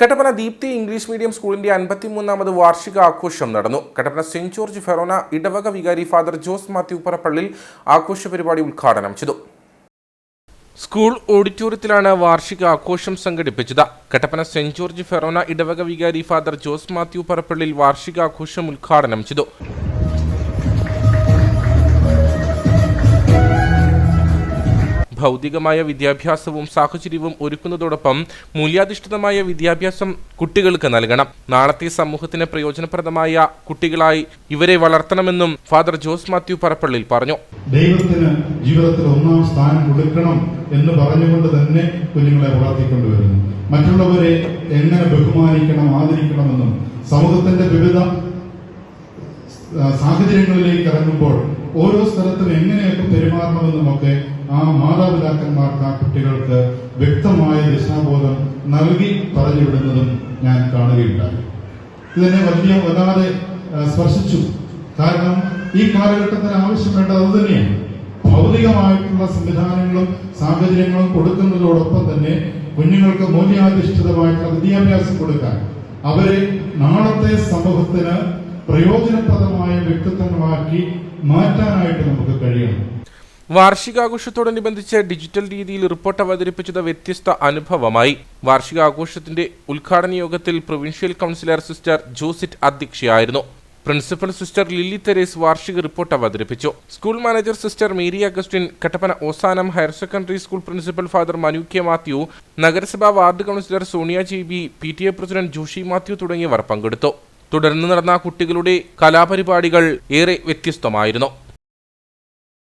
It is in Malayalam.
കട്ടപ്പന ദീപ്തി ഇംഗ്ലീഷ് മീഡിയം സ്കൂളിന്റെ അൻപത്തിമൂന്നാമത് വാർഷിക ആഘോഷം നടന്നു. കട്ടപ്പന സെന്റ് ജോർജ് ഫെറോന ഇടവക വികാരി ഫാദർ ജോസ് മാത്യു പറപ്പള്ളിൽ ആഘോഷ പരിപാടി ഉദ്ഘാടനം ചെയ്തു. സ്കൂൾ ഓഡിറ്റോറിയത്തിലാണ് വാർഷിക ആഘോഷം സംഘടിപ്പിച്ചത്. കട്ടപ്പന സെന്റ് ജോർജ് ഫെറോന ഇടവക വികാരി ഫാദർ ജോസ് മാത്യു പറപ്പള്ളിൽ വാർഷികാഘോഷം ഉദ്ഘാടനം ചെയ്തു. ഭൗതികമായ വിദ്യാഭ്യാസവും സാഹചര്യവും ഒരുക്കുന്നതോടൊപ്പം മൂല്യാധിഷ്ഠിതമായ വിദ്യാഭ്യാസം കുട്ടികൾക്ക് നൽകണം. നാളത്തെ സമൂഹത്തിന് പ്രയോജനപ്രദമായ കുട്ടികളായി ഇവരെ വളർത്തണമെന്നും ഫാദർ ജോസ് മാത്യു പറപ്പള്ളിൽ പറഞ്ഞു. ദൈവത്തിന് ജീവിതത്തിൽ ഒന്നാം സ്ഥാനം കൊടുക്കണം എന്ന് പറഞ്ഞുകൊണ്ട് തന്നെ കുഞ്ഞുങ്ങളെ വളർത്തിക്കൊണ്ടുവരുന്നു. മറ്റുള്ളവരെ എങ്ങനെ ബഹുമാനിക്കണം ആദരിക്കണമെന്നും സമൂഹത്തിന്റെ വിവിധ സാഹചര്യങ്ങളിലേക്ക് ഇറങ്ങുമ്പോൾ ഓരോ സ്ഥലത്തും എങ്ങനെയൊക്കെ പെരുമാറണമെന്നുമൊക്കെ ആ മാതാപിതാക്കന്മാർക്ക് ആ കുട്ടികൾക്ക് വ്യക്തമായ ദിശാബോധം നൽകി പറഞ്ഞു വിടുന്നതും ഞാൻ കാണുകയുണ്ടായി. ഇതിനെ വലിയ വല്ലാതെ സ്പർശിച്ചു. കാരണം ഈ കാലഘട്ടത്തിന് ആവശ്യം വേണ്ടത് അത് തന്നെയാണ് ഭൗതികമായിട്ടുള്ള സംവിധാനങ്ങളും സാഹചര്യങ്ങളും കൊടുക്കുന്നതോടൊപ്പം തന്നെ കുഞ്ഞുങ്ങൾക്ക് മൂല്യാധിഷ്ഠിതമായിട്ടുള്ള വിദ്യാഭ്യാസം കൊടുക്കാൻ അവരെ നാളത്തെ സമൂഹത്തിന് പ്രയോജനപ്രദമായ വ്യക്തിത്വങ്ങളാക്കി മാറ്റാനായിട്ട് നമുക്ക് കഴിയണം. വാർഷികാഘോഷത്തോടനുബന്ധിച്ച് ഡിജിറ്റൽ രീതിയിൽ റിപ്പോർട്ട് അവതരിപ്പിച്ചത് വ്യത്യസ്ത അനുഭവമായി. വാർഷികാഘോഷത്തിന്റെ ഉദ്ഘാടന യോഗത്തിൽ പ്രൊവിൻഷ്യൽ കൗൺസിലർ സിസ്റ്റർ ജോസിറ്റ് അധ്യക്ഷയായിരുന്നു. പ്രിൻസിപ്പൽ സിസ്റ്റർ ലില്ലി തെരേസ് വാർഷിക റിപ്പോർട്ട് അവതരിപ്പിച്ചു. School manager sister Mary Augustine Kattappana Ozanam higher secondary school principal father Manu K Mathew നഗരസഭാ ward councillor Sonia G B P T A president Joshy Mathew തുടങ്ങിയവർ പങ്കെടുത്തു. തുടർന്ന് നടന്ന കുട്ടികളുടെ കലാപരിപാടികൾ ഏറെ വ്യത്യസ്തമായിരുന്നു.